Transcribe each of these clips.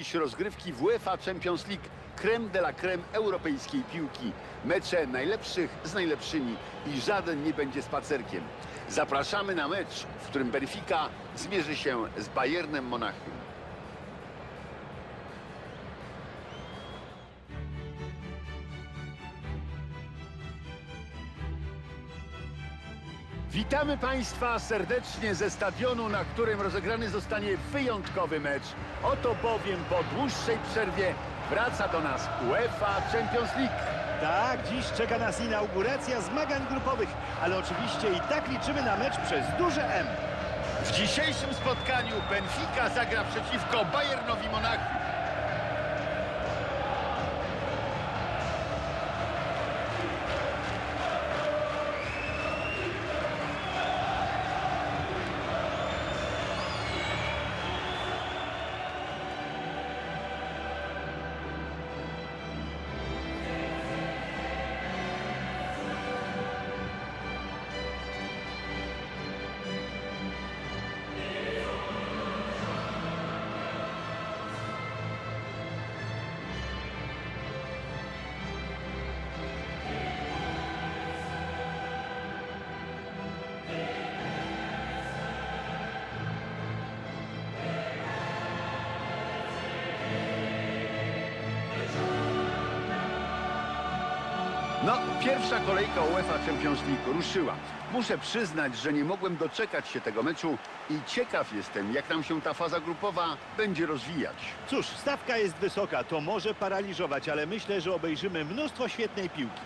dziś rozgrywki w UEFA Champions League. Creme de la creme europejskiej piłki. Mecze najlepszych z najlepszymi i żaden nie będzie spacerkiem. Zapraszamy na mecz, w którym Benfica zmierzy się z Bayernem Monachium. Witamy Państwa serdecznie ze stadionu, na którym rozegrany zostanie wyjątkowy mecz. Oto bowiem po dłuższej przerwie wraca do nas UEFA Champions League. Tak, dziś czeka nas inauguracja zmagań grupowych, ale oczywiście i tak liczymy na mecz przez duże M. W dzisiejszym spotkaniu Benfica zagra przeciwko Bayernowi Monachium. No, pierwsza kolejka UEFA Champions League ruszyła. Muszę przyznać, że nie mogłem doczekać się tego meczu i ciekaw jestem, jak nam się ta faza grupowa będzie rozwijać. Cóż, stawka jest wysoka, to może paraliżować, ale myślę, że obejrzymy mnóstwo świetnej piłki.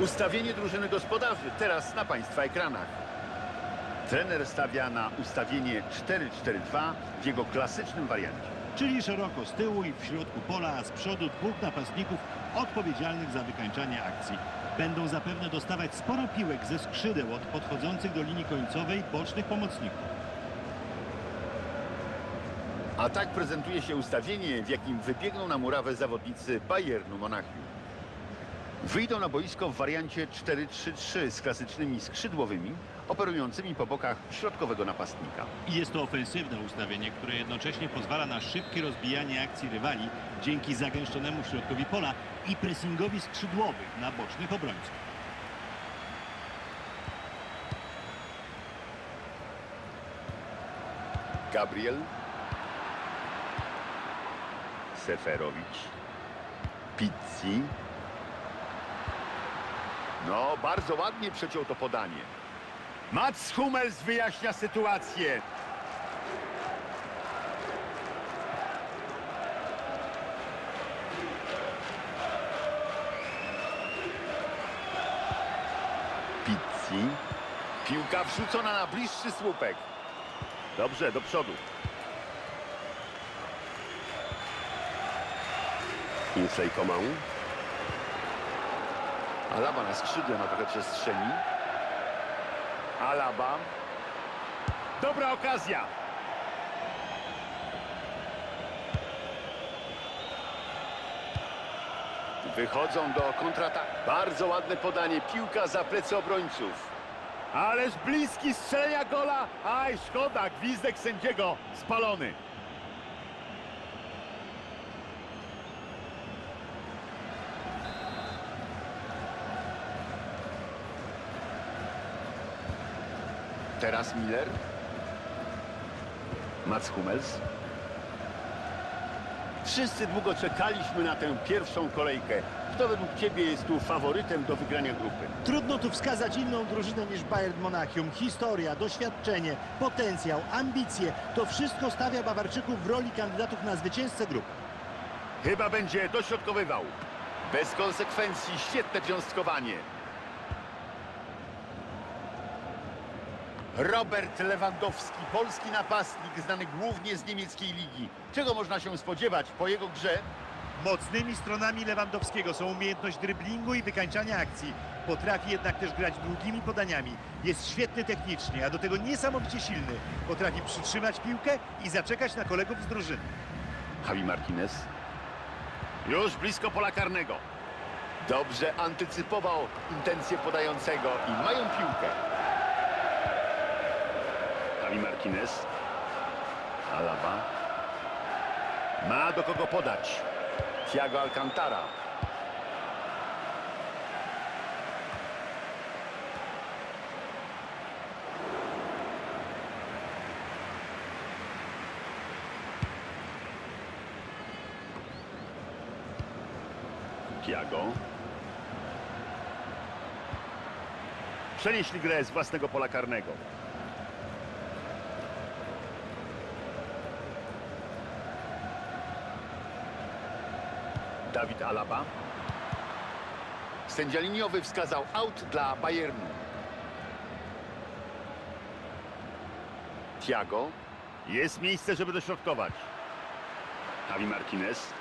Ustawienie drużyny gospodarzy teraz na Państwa ekranach. Trener stawia na ustawienie 4-4-2 w jego klasycznym wariancie. Czyli szeroko z tyłu i w środku pola, a z przodu dwóch napastników odpowiedzialnych za wykańczanie akcji. Będą zapewne dostawać sporo piłek ze skrzydeł od podchodzących do linii końcowej bocznych pomocników. A tak prezentuje się ustawienie, w jakim wybiegną na murawę zawodnicy Bayernu Monachium. Wyjdą na boisko w wariancie 4-3-3 z klasycznymi skrzydłowymi, operującymi po bokach środkowego napastnika. I jest to ofensywne ustawienie, które jednocześnie pozwala na szybkie rozbijanie akcji rywali dzięki zagęszczonemu środkowi pola i pressingowi skrzydłowych na bocznych obrońców. Gabriel. Seferowicz. Pizzi. No, bardzo ładnie przeciął to podanie. Mats Hummels wyjaśnia sytuację. Pizzi. Piłka wrzucona na bliższy słupek. Dobrze, do przodu. Kinsley Coman. Alaba na skrzydle ma trochę przestrzeni. Alaba. Dobra okazja. Wychodzą do kontrataku. Bardzo ładne podanie. Piłka za plecy obrońców. Ależ bliski strzelenia gola. Aj, szkoda. Gwizdek sędziego spalony. Teraz Miller. Mats Hummels. Wszyscy długo czekaliśmy na tę pierwszą kolejkę. Kto według Ciebie jest tu faworytem do wygrania grupy? Trudno tu wskazać inną drużynę niż Bayern Monachium. Historia, doświadczenie, potencjał, ambicje. To wszystko stawia Bawarczyków w roli kandydatów na zwycięzcę grupy. Chyba będzie dośrodkowywał. Bez konsekwencji, świetne cząstkowanie. Robert Lewandowski, polski napastnik, znany głównie z niemieckiej ligi. Czego można się spodziewać po jego grze? Mocnymi stronami Lewandowskiego są umiejętność dryblingu i wykańczania akcji. Potrafi jednak też grać długimi podaniami. Jest świetny technicznie, a do tego niesamowicie silny. Potrafi przytrzymać piłkę i zaczekać na kolegów z drużyny. Javi Martinez. Już blisko pola karnego. Dobrze antycypował intencje podającego i mają piłkę. Javi Martinez. Alaba. Ma do kogo podać. Thiago Alcantara. Thiago. Przenieśli grę z własnego pola karnego. Dawid Alaba. Sędzia liniowy wskazał out dla Bayernu. Thiago. Jest miejsce, żeby dośrodkować. Javi Martinez.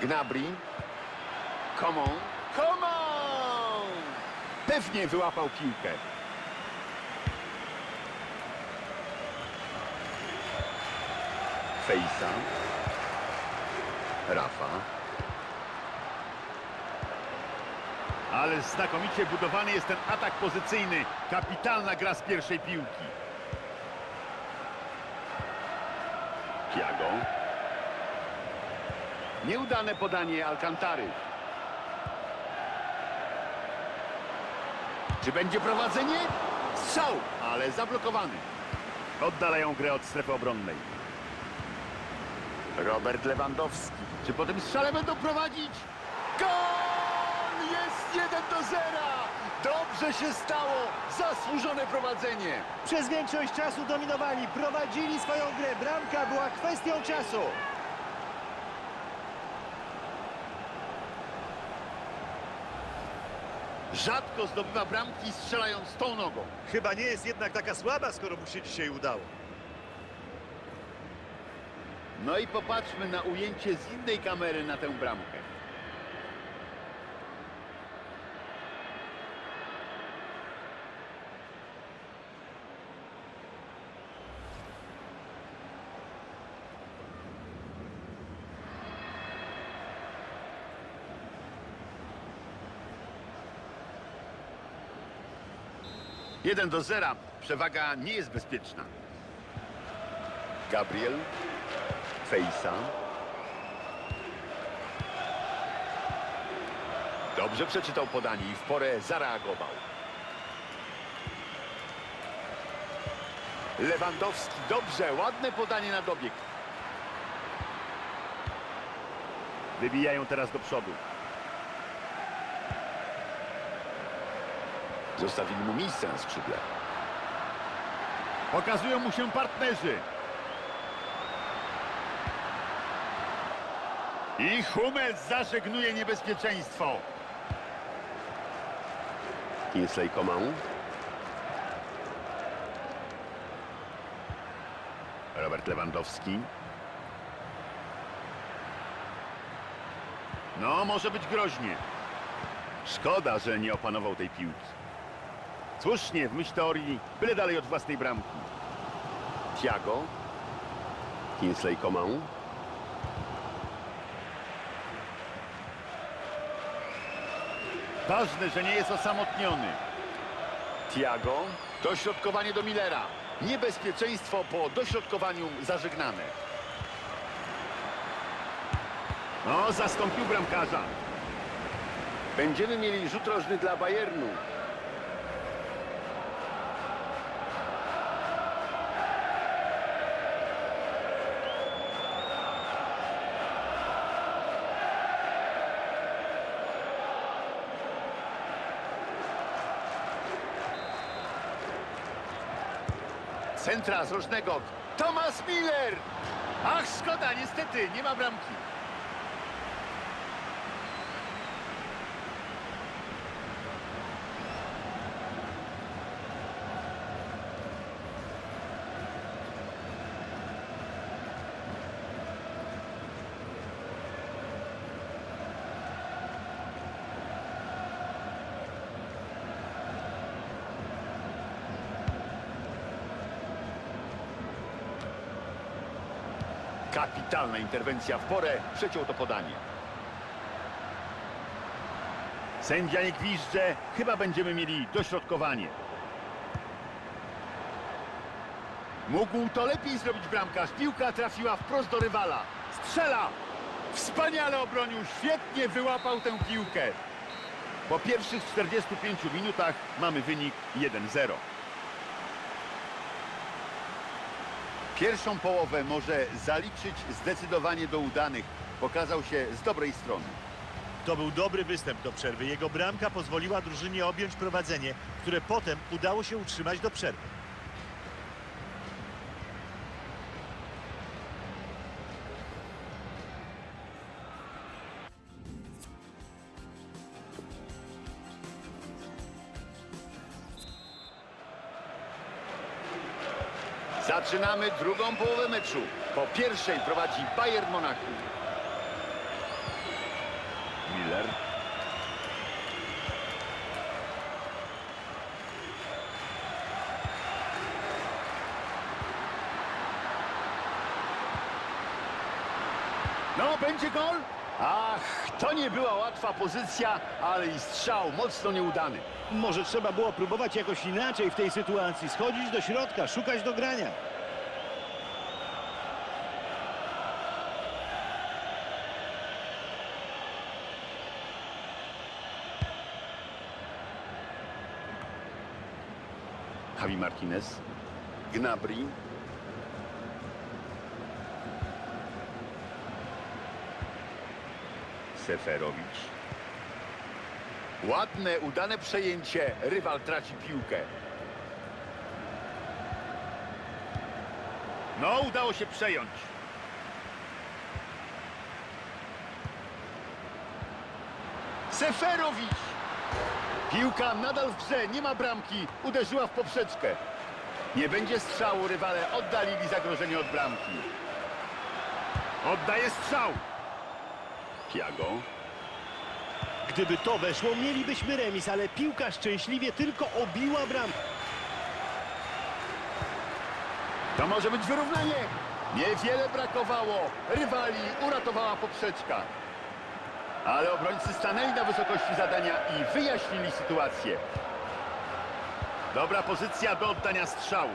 Gnabry. Come on. Come on! Pewnie wyłapał piłkę. Fejsa. Rafa. Ale znakomicie budowany jest ten atak pozycyjny. Kapitalna gra z pierwszej piłki. Thiago. Nieudane podanie Alcantary. Czy będzie prowadzenie? Strzał, ale zablokowany. Oddalają grę od strefy obronnej. Robert Lewandowski. Czy po tym strzale będą prowadzić? Gol! Jest 1 do 0! Dobrze się stało! Zasłużone prowadzenie! Przez większość czasu dominowali, prowadzili swoją grę. Bramka była kwestią czasu. Rzadko zdobywa bramki strzelając tą nogą. Chyba nie jest jednak taka słaba, skoro mu się dzisiaj udało. No i popatrzmy na ujęcie z innej kamery na tę bramkę. Jeden do zera. Przewaga nie jest bezpieczna. Gabriel. Fejsa. Dobrze przeczytał podanie i w porę zareagował. Lewandowski, dobrze, ładne podanie na dobieg. Wybijają teraz do przodu. Zostawili mu miejsce na skrzydle. Pokazują mu się partnerzy. I Hummels zażegnuje niebezpieczeństwo. Kingsley Coman. Robert Lewandowski. No, może być groźnie. Szkoda, że nie opanował tej piłki. Słusznie, w myśl teorii, byle dalej od własnej bramki. Thiago. Kingsley Coman. Ważne, że nie jest osamotniony. Thiago. Dośrodkowanie do Millera. Niebezpieczeństwo po dośrodkowaniu zażegnane. No, zastąpił bramkarza. Będziemy mieli rzut rożny dla Bayernu. Centra z rożnego. Thomas Miller! Ach, szkoda, niestety, nie ma bramki. Kapitalna interwencja w porę, przeciął to podanie. Sędzia nie gwizdże, chyba będziemy mieli dośrodkowanie. Mógł to lepiej zrobić bramkarz. Piłka trafiła wprost do rywala. Strzela! Wspaniale obronił, świetnie wyłapał tę piłkę. Po pierwszych 45 minutach mamy wynik 1-0. Pierwszą połowę może zaliczyć zdecydowanie do udanych. Pokazał się z dobrej strony. To był dobry występ do przerwy. Jego bramka pozwoliła drużynie objąć prowadzenie, które potem udało się utrzymać do przerwy. Zaczynamy drugą połowę meczu. Po pierwszej prowadzi Bayern Monachium. Miller. No, będzie gol? Ach, to nie była łatwa pozycja, ale i strzał mocno nieudany. Może trzeba było próbować jakoś inaczej w tej sytuacji. Schodzić do środka, szukać do Javi Martinez. Gnabry. Seferowicz. Ładne, udane przejęcie. Rywal traci piłkę. No, udało się przejąć. Seferowicz. Piłka nadal w grze, nie ma bramki. Uderzyła w poprzeczkę. Nie będzie strzału, rywale oddalili zagrożenie od bramki. Oddaje strzał. Tiago. Gdyby to weszło, mielibyśmy remis, ale piłka szczęśliwie tylko obiła bramkę. To może być wyrównanie. Niewiele brakowało. Rywali uratowała poprzeczka. Ale obrońcy stanęli na wysokości zadania i wyjaśnili sytuację. Dobra pozycja do oddania strzału.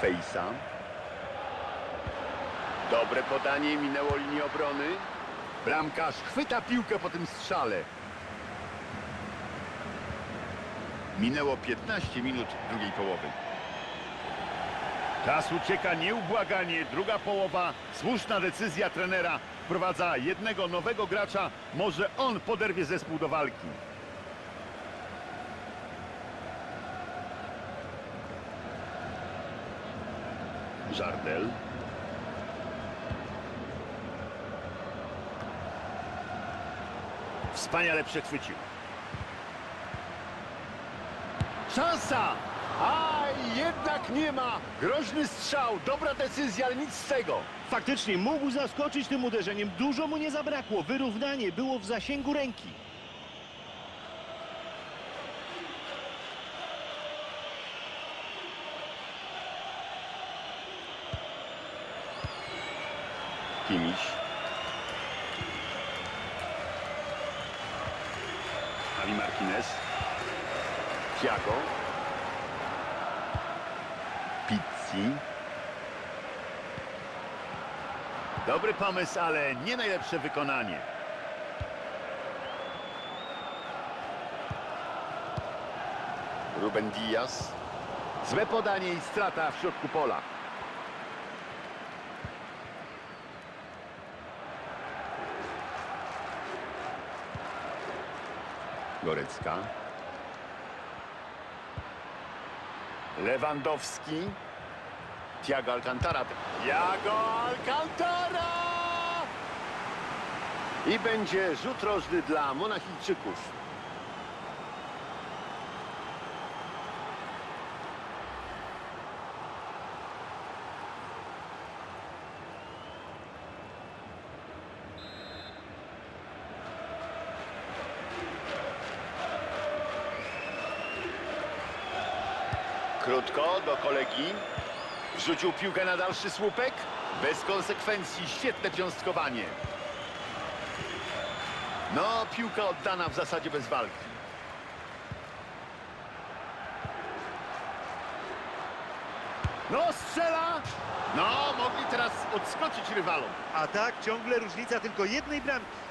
Fejsa. Dobre podanie, minęło linię obrony. Bramkarz chwyta piłkę po tym strzale. Minęło 15 minut drugiej połowy. Czas ucieka nieubłaganie. Druga połowa. Słuszna decyzja trenera. Wprowadza jednego nowego gracza. Może on poderwie zespół do walki. Żardel. Wspaniale przechwycił. Szansa! A jednak nie ma. Groźny strzał, dobra decyzja, ale nic z tego. Faktycznie mógł zaskoczyć tym uderzeniem. Dużo mu nie zabrakło. Wyrównanie było w zasięgu ręki. Kimiś. Javi Martinez. Thiago. Pizzi. Dobry pomysł, ale nie najlepsze wykonanie. Ruben Diaz. Złe podanie i strata w środku pola. Gorecka. Lewandowski. Tiago Alcantara. Tiago Alcantara! I będzie rzut rożny dla Monachijczyków. Krótko do kolegi. Wrzucił piłkę na dalszy słupek. Bez konsekwencji, świetne piąstkowanie. No, piłka oddana w zasadzie bez walki. No, strzela! No, mogli teraz odskoczyć rywalom. A tak ciągle różnica tylko jednej bramki.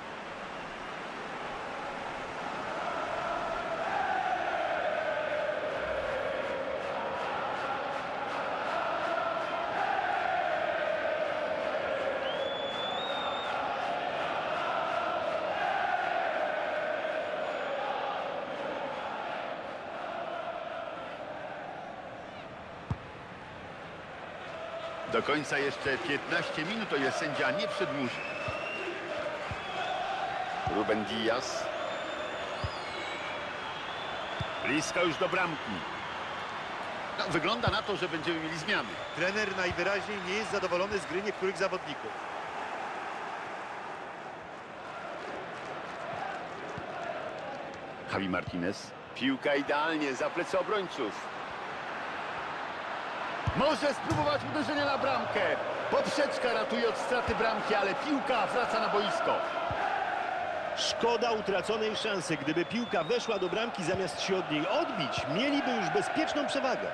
Do końca jeszcze 15 minut, o ile sędzia nie przedłuży. Ruben Diaz. Blisko już do bramki. No, wygląda na to, że będziemy mieli zmiany. Trener najwyraźniej nie jest zadowolony z gry niektórych zawodników. Javi Martinez. Piłka idealnie za plecy obrońców. Może spróbować uderzenia na bramkę. Poprzeczka ratuje od straty bramki, ale piłka wraca na boisko. Szkoda utraconej szansy. Gdyby piłka weszła do bramki zamiast się od niej odbić, mieliby już bezpieczną przewagę.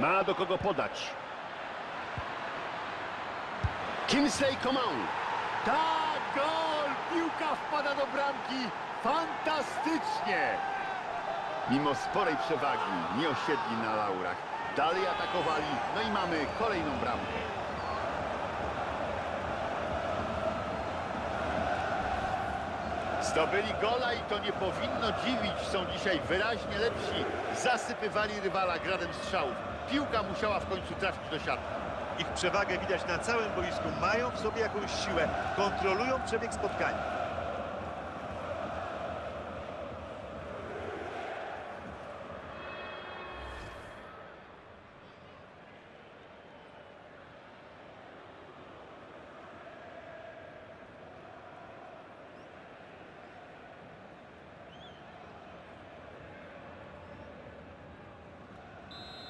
Ma do kogo podać. Kingsley Coman. Tak, gol! Piłka wpada do bramki. Fantastycznie! Mimo sporej przewagi nie osiedli na laurach. Dalej atakowali, no i mamy kolejną bramkę. Zdobyli gola i to nie powinno dziwić. Są dzisiaj wyraźnie lepsi. Zasypywali rywala gradem strzałów. Piłka musiała w końcu trafić do siatki. Ich przewagę widać na całym boisku. Mają w sobie jakąś siłę. Kontrolują przebieg spotkania.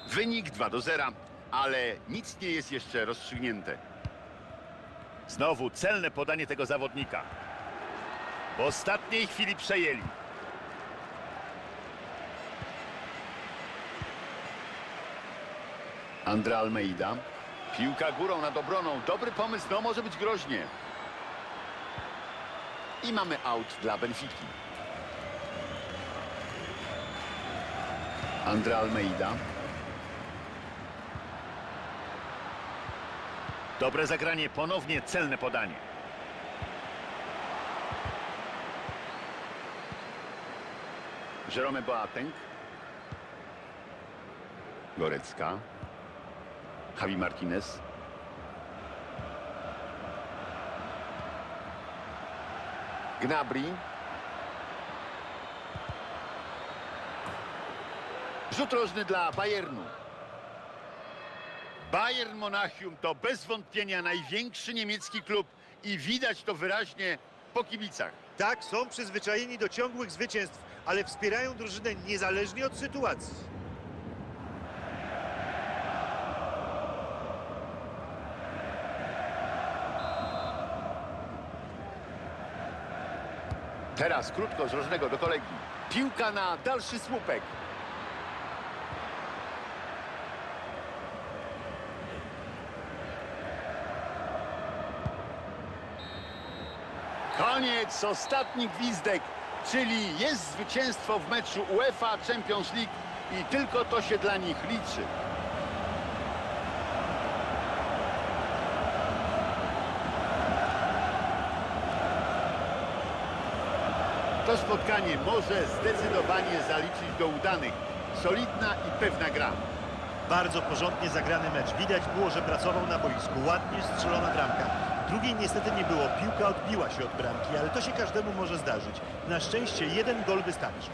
Wynik 2 do 0, ale nic nie jest jeszcze rozstrzygnięte. Znowu celne podanie tego zawodnika. W ostatniej chwili przejęli. Andre Almeida. Piłka górą nad obroną. Dobry pomysł, no może być groźnie. I mamy out dla Benfiki. Andre Almeida. Dobre zagranie, ponownie celne podanie. Jerome Boateng. Gorecka. Javi Martinez. Gnabry. Rzut rożny dla Bayernu. Bayern Monachium to bez wątpienia największy niemiecki klub i widać to wyraźnie po kibicach. Tak, są przyzwyczajeni do ciągłych zwycięstw, ale wspierają drużynę niezależnie od sytuacji. Teraz krótko z rożnego do kolegi. Piłka na dalszy słupek. Koniec, ostatni gwizdek, czyli jest zwycięstwo w meczu UEFA Champions League i tylko to się dla nich liczy. To spotkanie może zdecydowanie zaliczyć do udanych. Solidna i pewna gra. Bardzo porządnie zagrany mecz. Widać było, że pracował na boisku. Ładnie strzelona bramka. Drugiej niestety nie było. Piłka odbiła się od bramki, ale to się każdemu może zdarzyć. Na szczęście jeden gol wystarczy.